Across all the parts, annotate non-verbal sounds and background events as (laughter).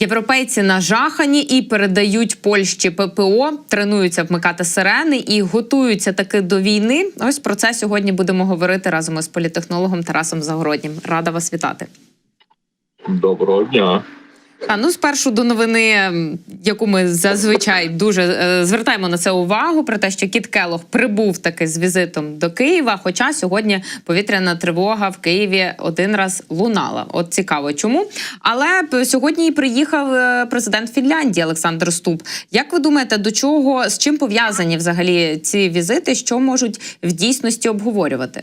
Європейці нажахані і передають Польщі ППО, тренуються вмикати сирени і готуються таки до війни. Ось про це сьогодні будемо говорити разом із політехнологом Тарасом Загороднім. Рада вас вітати. Доброго дня. А ну спершу до новини, яку ми зазвичай дуже е, звертаємо на це увагу, про те, що Кіт Келох прибув таки з візитом до Києва. Хоча сьогодні повітряна тривога в Києві один раз лунала. От цікаво, чому. Але сьогодні приїхав е, президент Фінляндії Олександр Ступ. Як ви думаєте, до чого з чим пов'язані взагалі ці візити? Що можуть в дійсності обговорювати?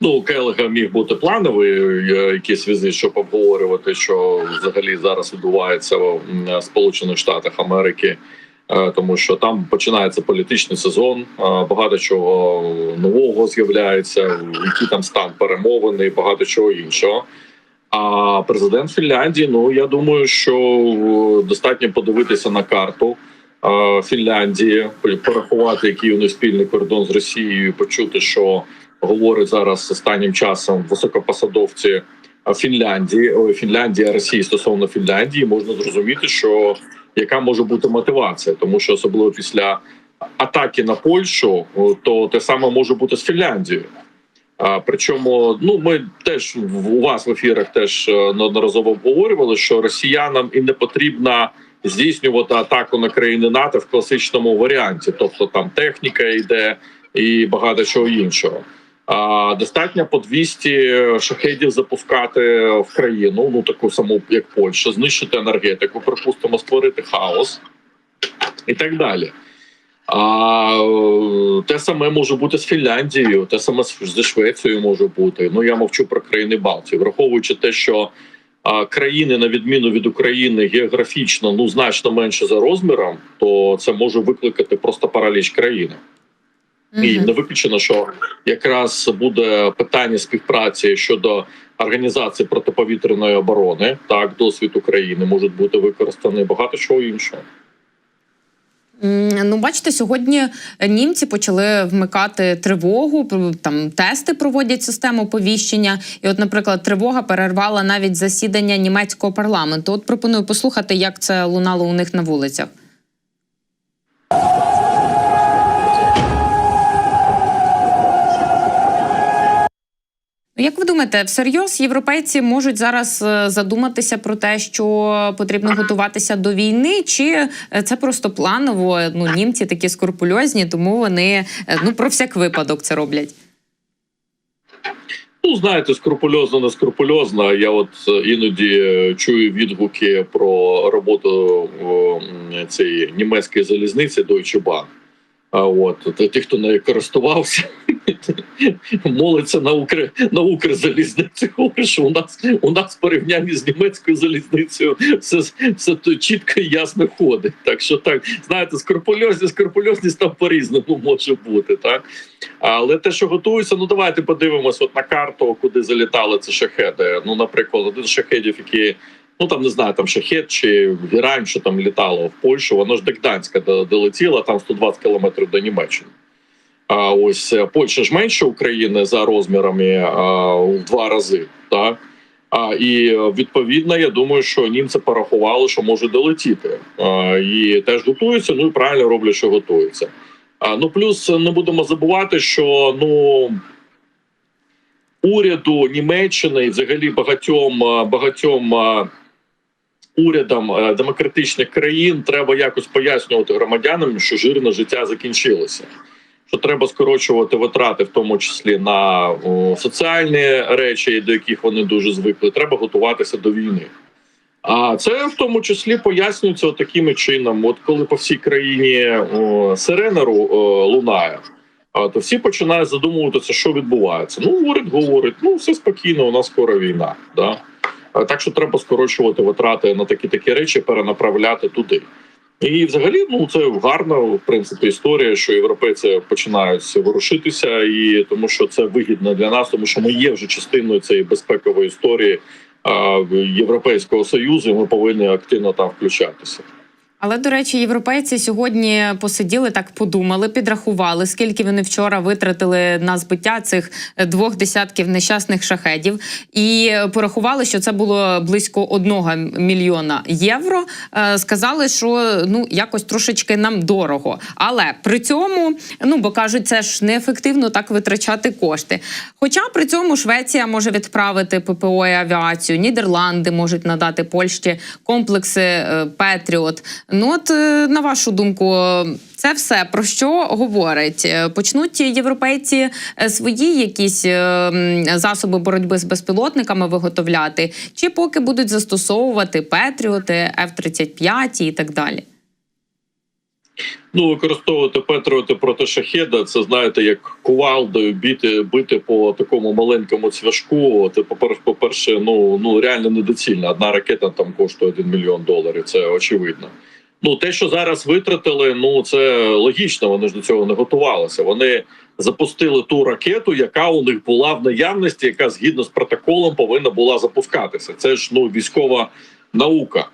Ну, у Келега міг бути плановий е, якийсь візит, щоб обговорювати, що взагалі зараз відбувається в Сполучених Штатах Америки, Е, тому що там починається політичний сезон, е, багато чого нового з'являється, який там стан перемовини, багато чого іншого. А президент Фінляндії, ну я думаю, що достатньо подивитися на карту Фінляндії, порахувати, який у них спільний кордон з Росією, почути, що говорить зараз останнім часом високопосадовці Фінляндії, Фінляндія, Росії стосовно Фінляндії, можна зрозуміти, що яка може бути мотивація, тому що особливо після атаки на Польщу, то те саме може бути з Фінляндією. А причому, ну ми теж у вас в ефірах теж е, неодноразово обговорювали, що росіянам і не потрібно здійснювати атаку на країни НАТО в класичному варіанті, тобто там техніка йде і багато чого іншого. Достатньо по 200 шахедів запускати в країну, ну таку саму як Польща, знищити енергетику, припустимо, створити хаос і так далі. А те саме може бути з Фінляндією, те саме зі Швецією може бути. Ну я мовчу про країни Балтії, враховуючи те, що а, країни, на відміну від України, географічно ну значно менше за розміром, то це може викликати просто параліч країни. І не виключено, що якраз буде питання співпраці щодо організації протиповітряної оборони. Так, досвід України може бути використаний багато чого іншого. Ну, бачите, сьогодні німці почали вмикати тривогу. Там тести проводять систему повіщення. І, от, наприклад, тривога перервала навіть засідання німецького парламенту. От пропоную послухати, як це лунало у них на вулицях. Як ви думаєте, всерйоз європейці можуть зараз е, задуматися про те, що потрібно готуватися до війни, чи е, це просто планово? Ну німці такі скрупульозні, тому вони е, ну про всяк випадок це роблять. Ну, знаєте, скрупульозно, не скрупульозно. Я от іноді чую відгуки про роботу цієї німецької залізниці Deutsche Bahn. А от ті, хто нею користувався, (laughs) молиться на Укр на Укрзалізницю. (laughs) Що у нас у нас в порівнянні з німецькою залізницею все, все то чітко і ясно ходить. Так що так, знаєте, скрупульозність, скрупульозність там по-різному може бути, так. Але те, що готується, ну давайте подивимось от на карту, куди залітали ці шахеди. Ну, наприклад, один з шахедів, які ну там не знаю, там шахет чи Іран, що там літало в Польщу, воно ж до Гданська долетіло, там 120 кілометрів до Німеччини. А ось е, Польща ж менше України за розмірами а, в два рази. Так? А, і е, відповідно, я думаю, що німці порахували, що може долетіти. А, і теж готуються. Ну і правильно роблять, що готуються. А, ну плюс не будемо забувати, що ну уряду Німеччини і взагалі багатьом е, багатьом е, урядам е, демократичних країн треба якось пояснювати громадянам, що жирне життя закінчилося. Що треба скорочувати витрати, в тому числі на о, соціальні речі, до яких вони дуже звикли. Треба готуватися до війни. А це в тому числі пояснюється такими чином: от коли по всій країні о, сирена о, лунає, а, то всі починають задумуватися, що відбувається. Ну, уряд говорить, ну все спокійно, у нас скоро війна. Да? А, Так що треба скорочувати витрати на такі такі речі, перенаправляти туди. І взагалі, ну це гарна в принципі історія, що європейці починають ворушитися, і тому що це вигідно для нас, тому що ми є вже частиною цієї безпекової історії а, Європейського союзу. і Ми повинні активно там включатися. Але до речі, європейці сьогодні посиділи так, подумали, підрахували, скільки вони вчора витратили на збиття цих двох десятків нещасних шахедів, і порахували, що це було близько одного мільйона євро. Е, Сказали, що ну якось трошечки нам дорого. Але при цьому, ну бо кажуть, це ж неефективно так витрачати кошти. Хоча при цьому Швеція може відправити ППО і авіацію, Нідерланди можуть надати Польщі комплекси е, Петріот. Ну от е, на вашу думку, це все про що говорить? Е, Почнуть європейці е, свої якісь засоби боротьби з безпілотниками виготовляти, чи поки будуть застосовувати Петріоти, F-35 і так далі? Ну, використовувати Петріоти проти шахеда, це знаєте, як кувалдою бити, бити по такому маленькому цвяшку. Це по-перше, по-перше, ну ну реально недоцільно. Одна ракета там коштує 1 мільйон доларів. Це очевидно. Ну, те, що зараз витратили, ну це логічно. Вони ж до цього не готувалися. Вони запустили ту ракету, яка у них була в наявності, яка згідно з протоколом повинна була запускатися. Це ж ну військова наука.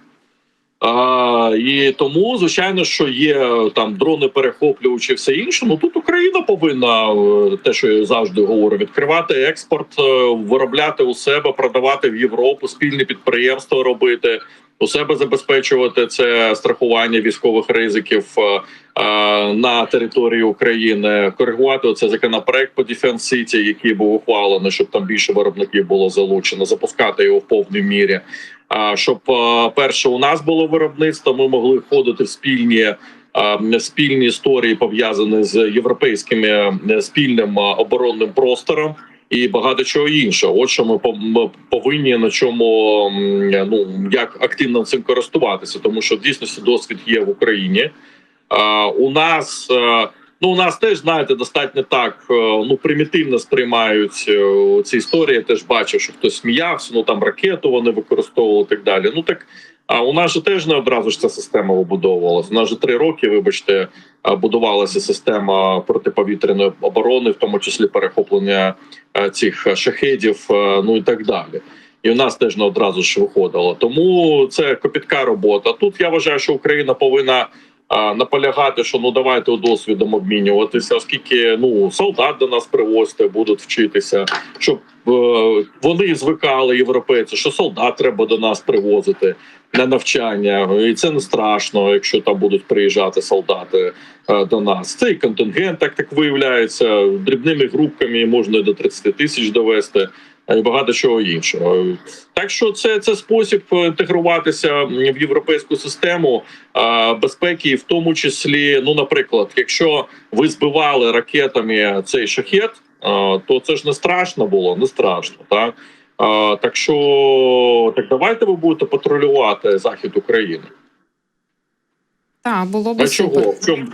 А, і тому, звичайно, що є там дрони перехоплювачі, все інше. Ну тут Україна повинна е, те, що я завжди говорю, відкривати експорт, е, виробляти у себе, продавати в Європу, спільні підприємства робити, у себе забезпечувати це страхування військових ризиків е, е, на території України, коригувати оце законопроект по Defense City, який був ухвалений, щоб там більше виробників було залучено, запускати його в повній мірі. Щоб перше у нас було виробництво, ми могли входити в спільні. Спільні історії пов'язані з європейським е, спільним оборонним простором і багато чого іншого. От що ми пов- повинні на чому ну як активно цим користуватися, тому що в дійсності досвід є в Україні. У нас е, ну у нас теж знаєте достатньо так е, ну примітивно сприймають е, ці історії. Я теж бачив, що хтось сміявся. Ну там ракету вони використовували і так далі. Ну так. А у нас же теж не одразу ж ця система вибудовувалася. У нас же три роки, вибачте, будувалася система протиповітряної оборони, в тому числі перехоплення е, цих шахедів, е, ну і так далі. І у нас теж не одразу ж виходило. Тому це копітка робота. Тут я вважаю, що Україна повинна наполягати, що ну давайте досвідом обмінюватися, оскільки ну солдат до нас привозити, будуть вчитися, щоб е, вони звикали європейці, що солдат треба до нас привозити на навчання, і це не страшно, якщо там будуть приїжджати солдати е, до нас. Цей контингент так так виявляється дрібними групками можна до 30 тисяч довести. Е, І багато чого іншого, так що це, це спосіб інтегруватися в європейську систему безпеки, і в тому числі, ну, наприклад, якщо ви збивали ракетами цей шахет, то це ж не страшно було, не страшно, так а, так що так давайте ви будете патрулювати захід України. Так, було б А супер. чого? В чому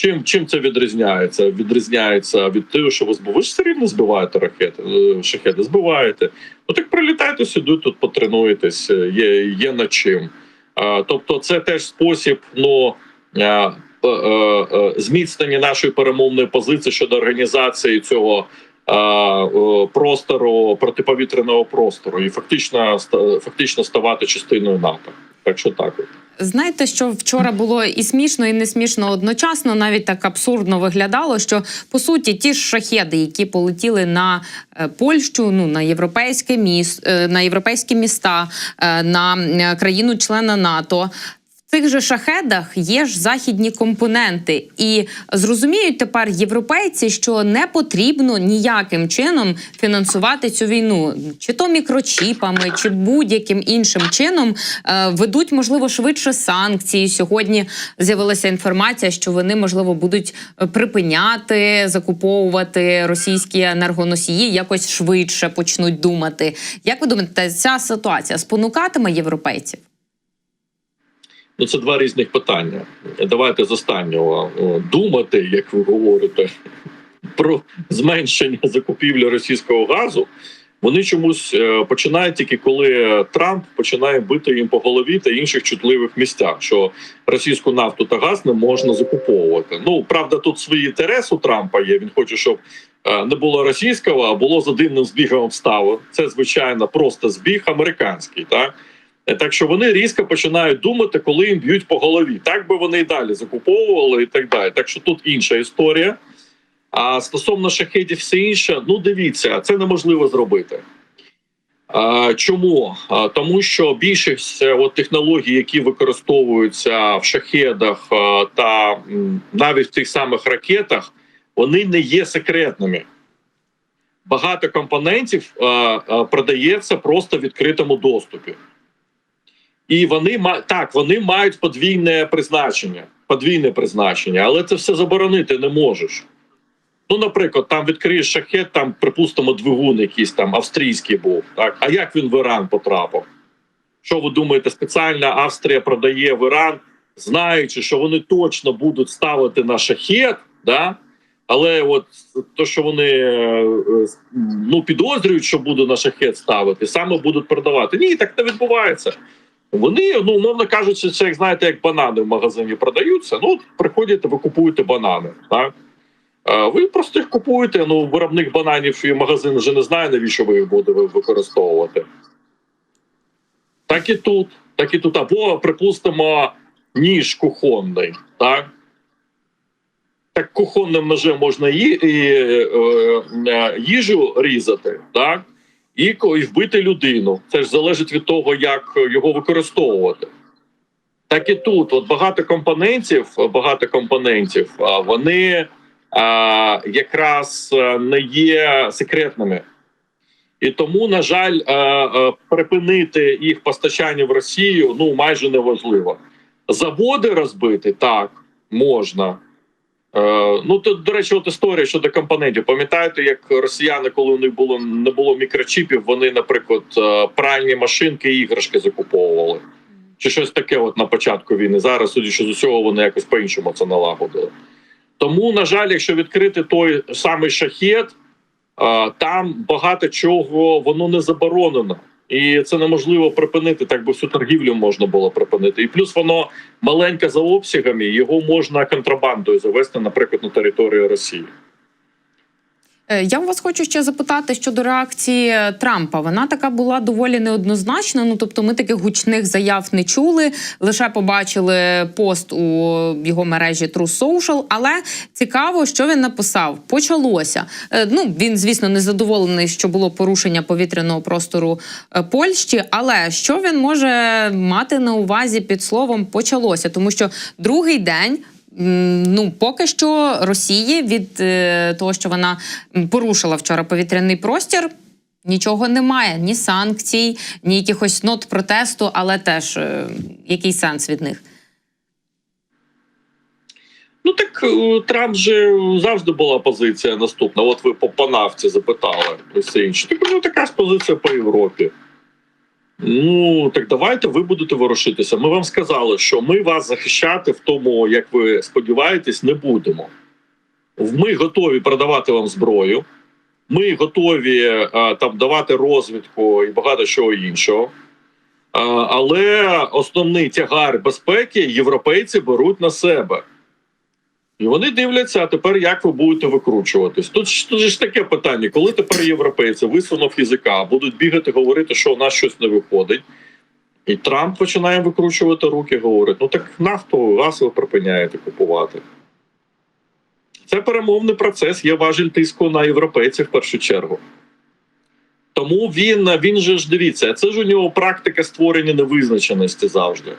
чим, чим, це відрізняється? Відрізняється від того, що ви Ви ж все рівно збиваєте ракети, е, шахеди, збиваєте. Ну так прилітайте сюди, тут потренуєтесь, е, є, є над чим. А, тобто, це теж спосіб ну, а, е, е, зміцнення нашої перемовної позиції щодо організації цього. а, е, Простору протиповітряного простору і фактично фактично ставати частиною НАТО. Так що так. Знаєте, що вчора було і смішно, і не смішно одночасно, навіть так абсурдно виглядало, що по суті ті ж шахеди, які полетіли на е, Польщу, ну на європейське міст, е, на європейські міста, е, на країну-члена НАТО. Цих же шахедах є ж західні компоненти, і зрозуміють тепер європейці, що не потрібно ніяким чином фінансувати цю війну, чи то мікрочіпами, чи будь-яким іншим чином е, ведуть, можливо, швидше санкції. Сьогодні з'явилася інформація, що вони можливо будуть е, припиняти закуповувати російські енергоносії, якось швидше почнуть думати. Як ви думаєте, ця ситуація спонукатиме європейців? Ну, це два різних питання. Давайте з останнього думати, як ви говорите, про зменшення закупівлі російського газу. Вони чомусь е, починають тільки коли Трамп починає бити їм по голові та інших чутливих місцях, що російську нафту та газ не можна закуповувати. Ну правда, тут свій інтерес у Трампа є. Він хоче, щоб е, не було російського, а було за дивним збігом обставин. Це звичайно просто збіг американський, так Е, Так що вони різко починають думати, коли їм б'ють по голові. Так би вони і далі закуповували і так далі. Так що тут інша історія. А стосовно шахедів, все інше, ну дивіться, це неможливо зробити. А, чому? А, тому що більшість е, от, технологій, які використовуються в шахедах а, та м, навіть в тих самих ракетах, вони не є секретними. Багато компонентів а, а, продається просто в відкритому доступі. І вони так, вони мають подвійне призначення, подвійне призначення, але це все заборонити не можеш. Ну, наприклад, там відкриєш шахет, там, припустимо, двигун якийсь там австрійський був. Так? А як він в Іран потрапив? Що ви думаєте, спеціально Австрія продає в Іран, знаючи, що вони точно будуть ставити на шахет, да? але от то, що вони е, е, ну, підозрюють, що буде на шахет ставити, саме будуть продавати. Ні, так не відбувається. Вони, ну, умовно кажучи, це як знаєте, як банани в магазині продаються. Ну, от приходите, ви купуєте банани. Так? Ви просто їх купуєте. Ну, виробник бананів і магазин вже не знає, навіщо ви їх будете використовувати. Так і тут. Так і тут. Або, припустимо, ніж кухонний. Так? Так кухонним ножем можна ї, і, е, е, їжу різати, так? І, вбити людину. Це ж залежить від того, як його використовувати. Так і тут, от багато компонентів, багато компонентів, вони а, якраз е, не є секретними. І тому, на жаль, е, е, припинити їх постачання в Росію ну майже неможливо. Заводи розбити так можна. Е, ну тут, до речі, от історія щодо компонентів. Пам'ятаєте, як росіяни, коли них було не було мікрочіпів, вони, наприклад, е, пральні машинки і іграшки закуповували. Чи щось таке, от на початку війни. Зараз, судячи з усього, вони якось по-іншому це налагодили. Тому, на жаль, якщо відкрити той самий шахет, е, там багато чого воно не заборонено. І це неможливо припинити, так би всю торгівлю можна було припинити. І плюс воно маленьке за обсягами, його можна контрабандою завести, наприклад, на територію Росії. Е, Я вас хочу ще запитати щодо реакції Трампа. Вона така була доволі неоднозначна. Ну тобто, ми таких гучних заяв не чули, лише побачили пост у його мережі True Social. Але цікаво, що він написав. Почалося. Е, Ну він, звісно, не задоволений, що було порушення повітряного простору е, Польщі. Але що він може мати на увазі під словом почалося? Тому що другий день. Ну, поки що Росії від е, того, що вона порушила вчора повітряний простір, нічого немає, ні санкцій, ні якихось нот протесту, але теж е, який сенс від них. Ну так е, Трамп же завжди була позиція наступна. От ви по, нафті запитали все інше. Так у нього така ж позиція по Європі. Ну так давайте ви будете ворушитися. Ми вам сказали, що ми вас захищати в тому, як ви сподіваєтесь, не будемо. Ми готові продавати вам зброю. Ми готові е, там давати розвідку і багато чого іншого. Е, Але основний тягар безпеки європейці беруть на себе. І вони дивляться, а тепер як ви будете викручуватись. Тут, тут ж таке питання: коли тепер європейці висунув язика, будуть бігати, говорити, що у нас щось не виходить. І Трамп починає викручувати руки, говорить: ну так нафту, газ ви припиняєте купувати. Це перемовний процес, є важіль тиску на європейців в першу чергу. Тому він, він же ж дивіться, це ж у нього практика створення невизначеності завжди.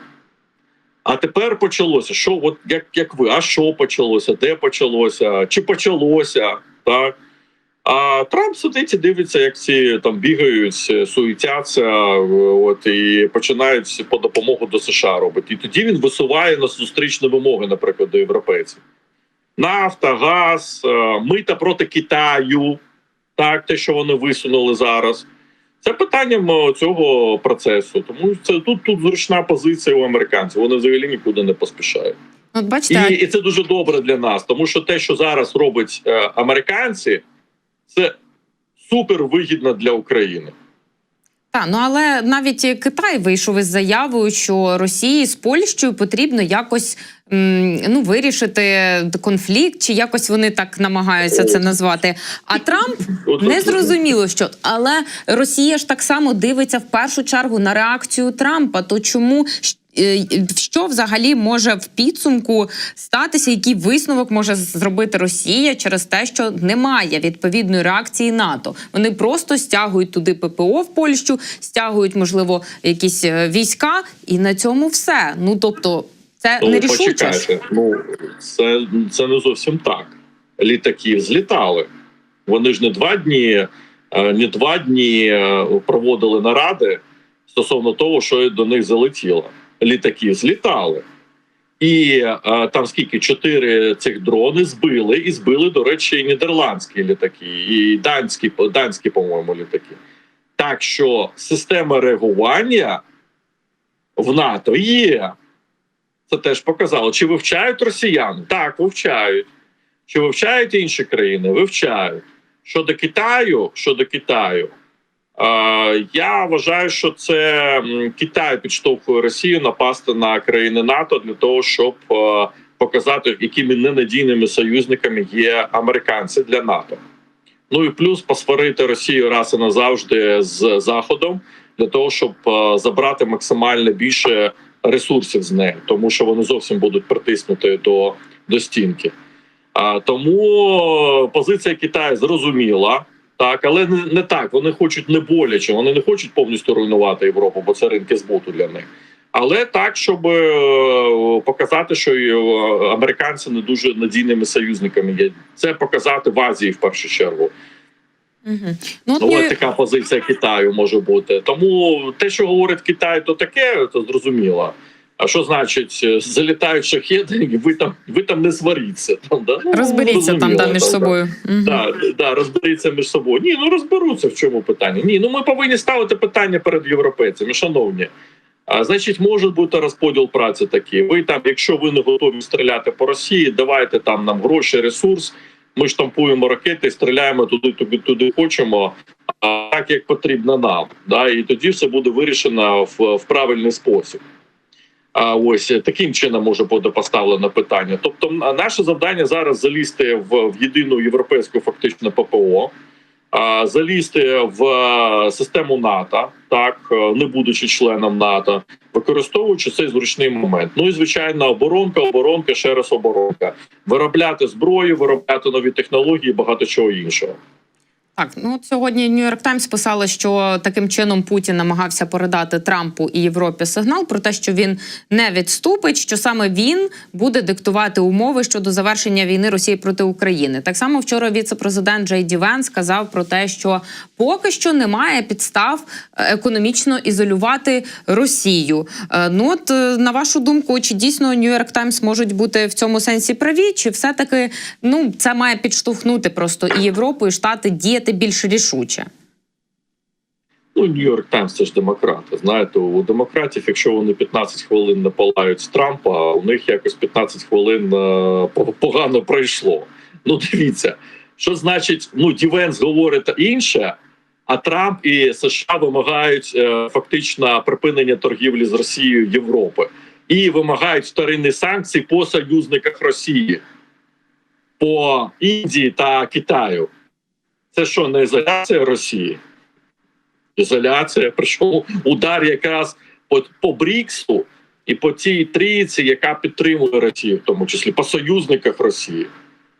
А тепер почалося. Що, от як, як ви, а що почалося? Де почалося? Чи почалося? Так. А Трамп сидить і дивиться, як ці там бігають, суетяться, от і починають по допомогу до США робити. І тоді він висуває на зустрічні вимоги, наприклад, до європейців. Нафта, газ, е, мита проти Китаю, так, те, що вони висунули зараз. Це питанням цього процесу. Тому це тут, тут зручна позиція у американців. Вони взагалі нікуди не поспішають. От бачите, І, і це дуже добре для нас, тому що те, що зараз роблять е, американці, це супер вигідно для України. Так, ну але навіть Китай вийшов із заявою, що Росії з Польщею потрібно якось ну вирішити конфлікт, чи якось вони так намагаються це назвати. А Трамп не зрозуміло, що але Росія ж так само дивиться в першу чергу на реакцію Трампа. То чому е, що взагалі може в підсумку статися? Який висновок може зробити Росія через те, що немає відповідної реакції НАТО? Вони просто стягують туди ППО в Польщу, стягують, можливо, якісь е, війська, і на цьому все. Ну тобто, це Ну, ж. почекайте. Ну це, це не зовсім так. Літаки злітали. Вони ж не два дні, е, не два дні е, проводили наради стосовно того, що до них залетіло. Літаки злітали. І е, там скільки чотири цих дрони збили, і збили, до речі, і нідерландські літаки, і данські, данські, по-моєму, літаки. Так що система реагування в НАТО є. Це теж показало. Чи вивчають росіян? Так, вивчають. Чи вивчають інші країни? Вивчають. Щодо Китаю, щодо Китаю, я вважаю, що це Китай підштовхує Росію напасти на країни НАТО для того, щоб е, показати, якими ненадійними союзниками є американці для НАТО. Ну і плюс посварити Росію раз і назавжди з Заходом для того, щоб е, забрати максимально більше ресурсів з неї, тому що вони зовсім будуть притиснуті до, до стінки. Тому позиція Китаю зрозуміла. Так, але не, не так. Вони хочуть не боляче, вони не хочуть повністю руйнувати Європу, бо це ринки збуту для них. Але так, щоб е, показати, що е, американці не дуже надійними союзниками є. Це показати в Азії в першу чергу. Угу. Ну, от Ну, ось така позиція Китаю може бути. Тому те, що говорить Китай, то таке, то зрозуміло. А що значить, е, залітають шахеди, ви там ви там не сваріться. Там да ну, розберіться там, там між так, собою. Мгм. Да, да, розберіться між собою. Ні, ну розберуться в чому питання. Ні, ну ми повинні ставити питання перед європейцями, шановні. А, значить, може бути розподіл праці такий. Ви там, якщо ви не готові стріляти по Росії, давайте там нам гроші, ресурс. Ми штампуємо ракети, стріляємо туди, туди, туди хочемо, а так як потрібно нам. Да, і тоді все буде вирішено в, в правильний спосіб. А ось е, таким чином може бути поставлено питання. Тобто, наше завдання зараз залізти в, єдину європейську фактично ППО, залізти в е, систему НАТО, так е, не будучи членом НАТО, використовуючи цей зручний момент. Ну і звичайно, оборонка, оборонка, ще раз оборонка, виробляти зброю, виробляти нові технології, багато чого іншого. Так, ну от сьогодні Нью-Йорк Таймс писала, що таким чином Путін намагався передати Трампу і Європі сигнал про те, що він не відступить, що саме він буде диктувати умови щодо завершення війни Росії проти України. Так само вчора віце-президент Джей Ді Венс сказав про те, що поки що немає підстав е, економічно ізолювати Росію. Е, Ну от е, на вашу думку, чи дійсно Нью-Йорк Таймс можуть бути в цьому сенсі праві, чи все таки ну це має підштовхнути просто і Європу, і Штати діяти більш рішуче? Ну, Нью-Йорк Таймс це ж демократи. Знаєте, у демократів, якщо вони 15 хвилин не палають з Трампа, у них якось 15 хвилин е, погано пройшло. Ну, дивіться, що значить, ну Дівенс говорить інше, а Трамп і США вимагають е, фактично припинення торгівлі з Росією Європи і вимагають вторинні санкції по союзниках Росії, по Індії та Китаю. Це що, не ізоляція Росії? ізоляція, причому удар якраз по, по Бріксу і по тій трійці, яка підтримує Росію, в тому числі по союзниках Росії.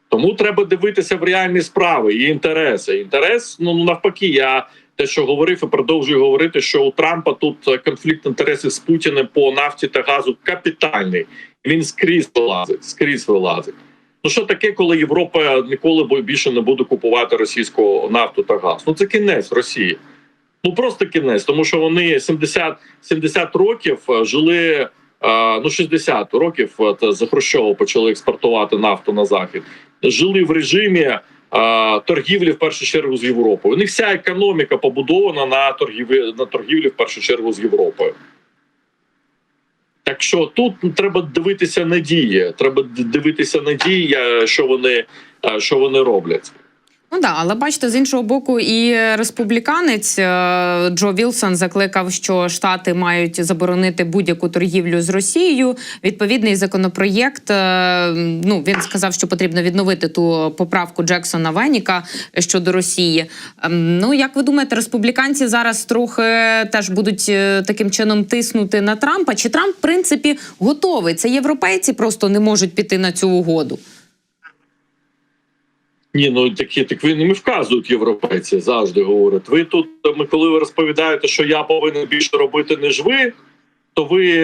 Тому треба дивитися в реальні справи і інтереси. Інтерес, ну навпаки, я те, що говорив, і продовжую говорити, що у Трампа тут е, конфлікт інтересів з Путіним по нафті та газу капітальний. Він скрізь вилазить, скрізь вилазить. Ну що таке, коли Європа ніколи більше не буде купувати російську нафту та газ? Ну це кінець Росії. Ну просто кінець, тому що вони 70, 70 років е, жили. е, Ну, 60 років за Хрущова почали експортувати нафту на захід. Жили в режимі е, торгівлі в першу чергу з Європою. У них вся економіка побудована на торгівлі на торгівлі в першу чергу з Європою. Що тут треба дивитися на дії. Треба дивитися на дії, е, що вони, е, що вони роблять. Ну да, але бачите, з іншого боку, і республіканець е, Джо Вілсон закликав, що штати мають заборонити будь-яку торгівлю з Росією. Відповідний законопроєкт. е, Ну він сказав, що потрібно відновити ту поправку Джексона Веніка щодо Росії. Ем, Ну як ви думаєте, республіканці зараз трохи теж будуть е, таким чином тиснути на Трампа? Чи Трамп, в принципі, готовий? Це європейці просто не можуть піти на цю угоду. Ні, ну такі так ви не вказують європейці, завжди говорять. Ви тут, коли ви розповідаєте, що я повинен більше робити, ніж ви, то ви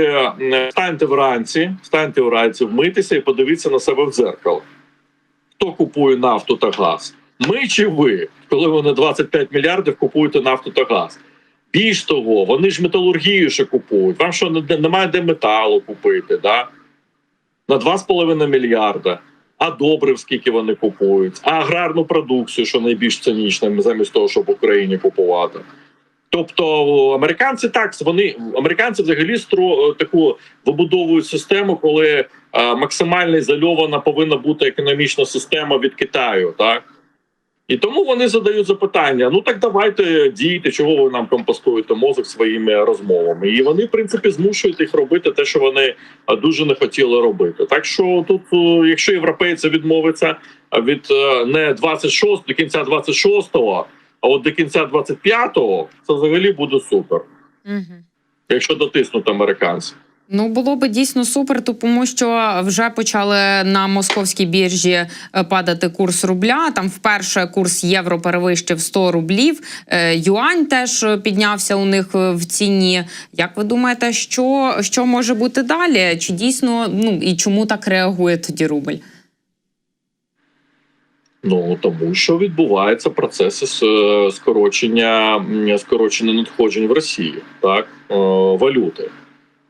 е, станьте вранці, станьте вранці, вмитися і подивіться на себе в дзеркало. Хто купує нафту та газ? Ми чи ви, коли ви на 25 мільярдів купуєте нафту та газ? Більш того, вони ж металургію ще купують. Вам що немає де металу купити, да? на 2,5 мільярда. А добрив, скільки вони купують, а аграрну продукцію, що найбільш цинічна, замість того, щоб Україні купувати. Тобто американці так вони американці взагалі стро таку вибудовують систему, коли максимально ізольована повинна бути економічна система від Китаю, так і тому вони задають запитання: ну так давайте дійте, чого ви нам компостуєте мозок своїми розмовами. І вони, в принципі, змушують їх робити те, що вони дуже не хотіли робити. Так що тут, е, якщо європейці відмовиться від е, не 26 до кінця 26-го, а от до кінця 25-го, це взагалі буде супер, Угу. якщо дотиснуть американці. Ну було би дійсно супер, тому що вже почали на московській біржі е, падати курс рубля. Там вперше курс євро перевищив 100 рублів. Е, Юань теж піднявся у них е, в ціні. Як ви думаєте, що, що може бути далі? Чи дійсно ну і чому так реагує тоді рубль? Ну тому що відбуваються процеси скорочення скорочення надходжень в Росію, так валюти.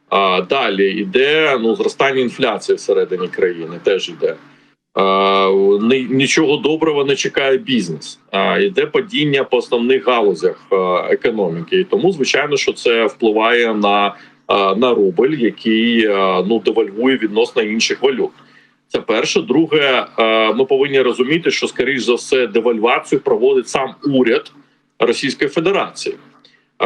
А далі йде ну зростання інфляції всередині країни. Теж йде. А, нічого доброго не чекає бізнес. А йде падіння по основних галузях економіки. І тому, звичайно, що це впливає на, на рубль, який ну девальвує відносно інших валют. Це перше. Друге, ми повинні розуміти, що скоріш за все девальвацію проводить сам уряд Російської Федерації.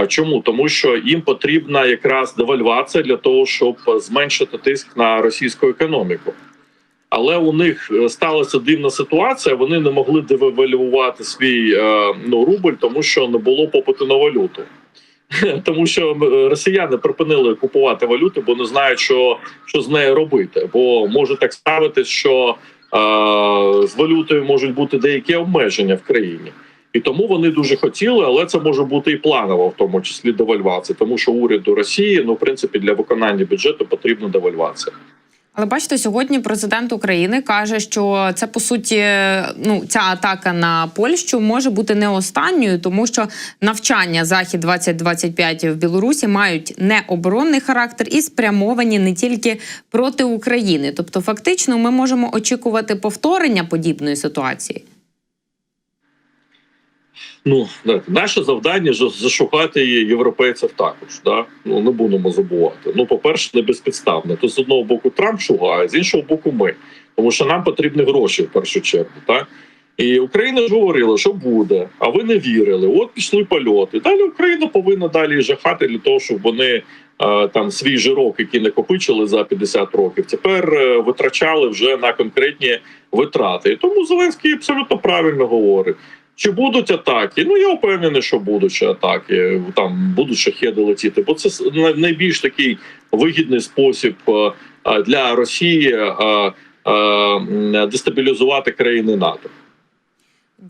Чому? Тому що їм потрібна якраз девальвація для того, щоб зменшити тиск на російську економіку. Але у них е, сталася дивна ситуація. Вони не могли девальвувати свій е, ну рубль, тому що не було попиту на валюту. (laughs) Тому що росіяни припинили купувати валюту, бо не знають, що, що з нею робити. Бо може так ставитись, що е, з валютою можуть бути деякі обмеження в країні. І тому вони дуже хотіли, але це може бути і планово, в тому числі девальвація, тому що уряду Росії, ну в принципі, для виконання бюджету потрібна девальвація. Але бачите, сьогодні президент України каже, що це по суті ну ця атака на Польщу може бути не останньою, тому що навчання захід 2025 в Білорусі мають не оборонний характер і спрямовані не тільки проти України. Тобто, фактично, ми можемо очікувати повторення подібної ситуації. Ну знаєте, наше завдання ж зашукати європейців також. Да? Ну не будемо забувати. Ну, по-перше, не безпідставно. То з одного боку Трамп шугає, з іншого боку, ми. Тому що нам потрібні гроші в першу чергу. Так? І Україна ж говорила, що буде, а ви не вірили. От пішли польоти. Далі Україна повинна далі жахати для того, щоб вони е, там свій жирок, який накопичили за 50 років, тепер е, витрачали вже на конкретні витрати. І тому Зеленський абсолютно правильно говорить. Чи будуть атаки? Ну я впевнений, що будуть атаки. Там будуть шахеди летіти, бо це найбільш такий вигідний спосіб е, е, для Росії е, дестабілізувати країни НАТО.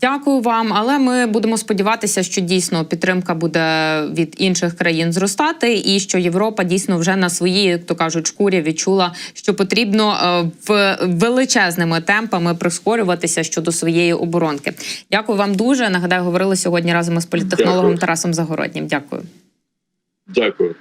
Дякую вам, але ми будемо сподіватися, що дійсно підтримка буде від інших країн зростати, і що Європа дійсно вже на своїй, як то кажуть, шкурі відчула, що потрібно е, в величезними темпами прискорюватися щодо своєї оборонки. Дякую вам дуже. Нагадаю, говорили сьогодні разом із політтехнологом Дякую. Тарасом Загороднім. Дякую. Дякую.